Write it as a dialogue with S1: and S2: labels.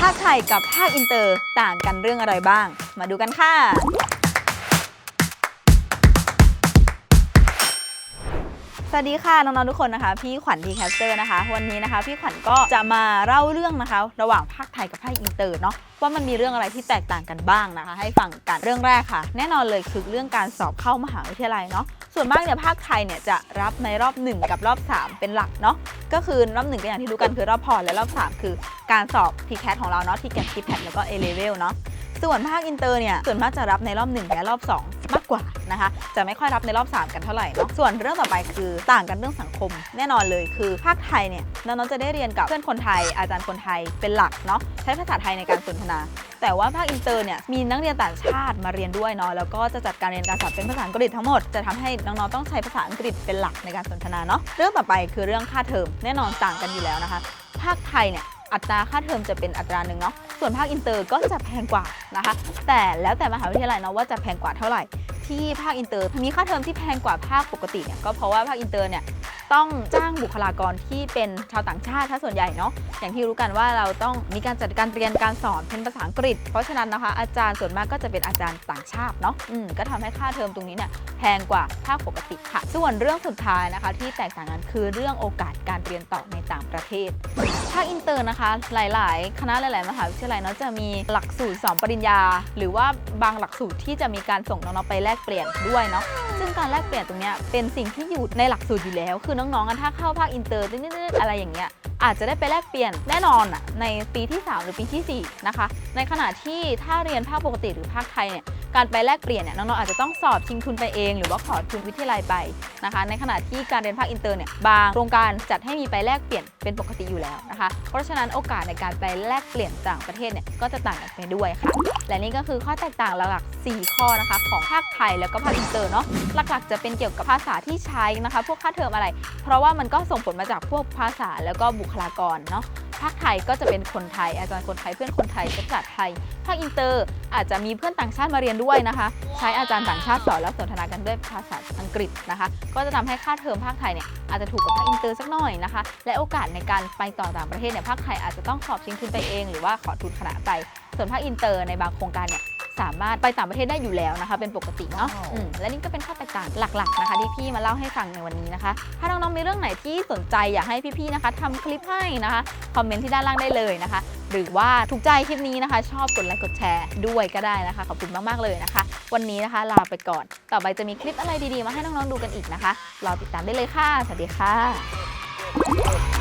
S1: ภาคไทยกับภาคอินเตอร์ต่างกันเรื่องอะไรบ้าง มาดูกันค่ะ สวัสดีค่ะน้องๆทุกคนนะคะ พี่ขวัญทีแคสเตอร์นะคะ วันนี้นะคะ พี่ขวัญก็จะมาเล่าเรื่องนะคะ ระหว่างภาคไทยกับภาคอินเตอร์เนาะว่ามันมีเรื่องอะไรที่แตกต่างกันบ้างนะคะ ให้ฟังกันเรื่องแรกค่ะ แน่นอนเลยคือเรื่องการสอบเข้ามหาวิทยาลัยเนาะ ส่วนมากเนี่ยภาคไทยเนี่ยจะรับในรอบ 1 กับรอบ 3 เป็นหลักเนาะก็คือรอบหนึ่งก็อย่างที่รู้กันคือรอบพอร์ตและรอบ 3 คือการสอบ t c a t ของเราเนาะ t c a t t p a t แล้วก็ A level เนาะส่วนภาคอินเตอร์เนี่ยส่วนมากจะรับในรอบ 1 และรอบ 2 มากกว่านะคะ จะไม่ค่อยรับในรอบ 3 กันเท่าไหร่เนาะส่วนเรื่องต่อไปคือต่างกันเรื่องสังคม แน่นอนเลยคือภาคไทยเนี่ยน้องๆจะได้เรียนกับเพื่อนคนไทยอาจารย์คนไทยเป็นหลักเนาะใช้ภาษาไทยในการสนทนา แต่ว่าภาคอินเตอร์เนี่ยมีนักเรียนต่างชาติมาเรียนด้วยเนาะแล้วก็จะจัดการเรียนการสอนเป็นภาษาอังกฤษทั้งหมดจะทำให้น้องๆต้องใช้ภาษาอังกฤษเป็นหลักในการสนทนาเนาะเรื่องต่อไปคือเรื่องค่าเทอมแน่นอนต่างกันอยู่แล้วนะคะ ภาคไทยเนี่ยอัตราค่าเทอมจะเป็นอัตราหนึ่งเนาะ ส่วนภาคอินเตอร์ก็จะแพงกว่านะคะ แต่แล้วแต่มหาวิทยาลัยเนาะว่าจะแพงกว่าเท่าไหร่ ที่ภาคอินเตอร์มีค่าเทอมที่แพงกว่าภาคปกติเนี่ยก็เพราะว่าภาคอินเตอร์เนี่ย ต้องจ้างบุคลากรที่เป็นชาวต่างชาติถ้าส่วนใหญ่เนาะอย่างที่รู้กันว่าเราต้องมีการจัดการเรียนการสอนเป็นภาษาอังกฤษ เพราะฉะนั้นนะคะอาจารย์ส่วนมากก็จะเป็นอาจารย์ต่างชาติเนาะอืมก็ทำให้ค่าเทอมตรงนี้เนี่ยแพงกว่าภาคปกติค่ะ ส่วนเรื่องสุดท้ายนะคะ ที่แตกต่างกันคือเรื่องโอกาสการเรียนต่อในต่างประเทศภาคอินเตอร์นะคะ หลาย ๆ คณะหลาย ๆ มหาวิทยาลัยเนาะจะมีหลักสูตรสอนปริญญา หรือว่าบางหลักสูตรที่จะมีการส่งน้อง ๆ ไปแลกเปลี่ยนด้วยเนาะซึ่งการแลกเปลี่ยนตรงนี้เป็นสิ่งที่อยู่ในหลักสูตรอยู่แล้วคือน้องกันถ้าเข้าภาคอินเตอร์นิดๆอะไรอย่างเงี้ยอาจจะได้ไปแลกเปลี่ยนแน่นอนอะในปีที่ 3 หรือปีทีสี่ 4 นะคะ ในขณะที่ถ้าเรียนภาคปกติหรือภาคไทยเนี่ย การไปแลกเปลี่ยนเนี่ยน้องๆอาจจะต้องสอบชิงทุนไปเอง หรือว่าขอทุนวิทยาลัยไปนะคะ ในขณะที่การเรียนภาคอินเตอร์เนี่ยบางโครงการจัดให้มีไปแลกเปลี่ยนเป็นปกติอยู่แล้วนะคะ เพราะฉะนั้นโอกาสในการไปแลกเปลี่ยนต่างประเทศเนี่ยก็จะต่างกันไปด้วยค่ะ และนี่ก็คือข้อแตกต่างหลักๆ4ข้อนะคะ ของภาคไทยแล้วก็ภาคอินเตอร์เนาะหลักๆ จะเป็นเกี่ยวกับภาษาที่ใช้นะคะ พวกค่าเทอมอะไร เพราะว่ามันก็ส่งผลมาจากพวกภาษาแล้วก็บุคลากรเนาะ ภาคไทยก็จะเป็นคนไทย อาจารย์คนไทยเพื่อนคนไทยใช้ภาษาไทย ภาคอินเตอร์อาจจะมีเพื่อนต่างชาติมาเรียนด้วยนะคะ ใช้อาจารย์ต่างชาติสอนแล้วสนทนากันด้วยภาษาอังกฤษนะคะ ก็จะทำให้ค่าเทอมภาคไทยเนี่ยอาจจะถูกกว่าภาคอินเตอร์สักหน่อยนะคะ และโอกาสในการไปต่อต่างประเทศเนี่ยภาคไทยอาจจะต้องสอบชิงทุนไปเอง หรือว่าขอทุนคณะไป ส่วนภาคอินเตอร์ในบางโครงการเนี่ย สามารถไปต่างประเทศได้อยู่แล้วนะคะ เป็นปกติเนาะ
S2: ว้าว
S1: อืมและนี่ก็เป็นข้อแตกต่างหลักๆนะคะ ที่พี่มาเล่าให้ฟังในวันนี้นะคะ ถ้าน้องๆมีเรื่องไหนที่สนใจอยากให้พี่ๆนะคะทำคลิปให้นะคะคอมเมนต์ที่ด้านล่างได้เลยนะคะ หรือว่าถูกใจคลิปนี้นะคะ ชอบกดไลค์กดแชร์ด้วยก็ได้นะคะขอบคุณมากๆเลยนะคะ วันนี้นะคะลาไปก่อน ต่อไปจะมีคลิปอะไรดีๆ มาให้น้องๆดูกันอีกนะคะรอติดตามได้เลยค่ะสวัสดีค่ะ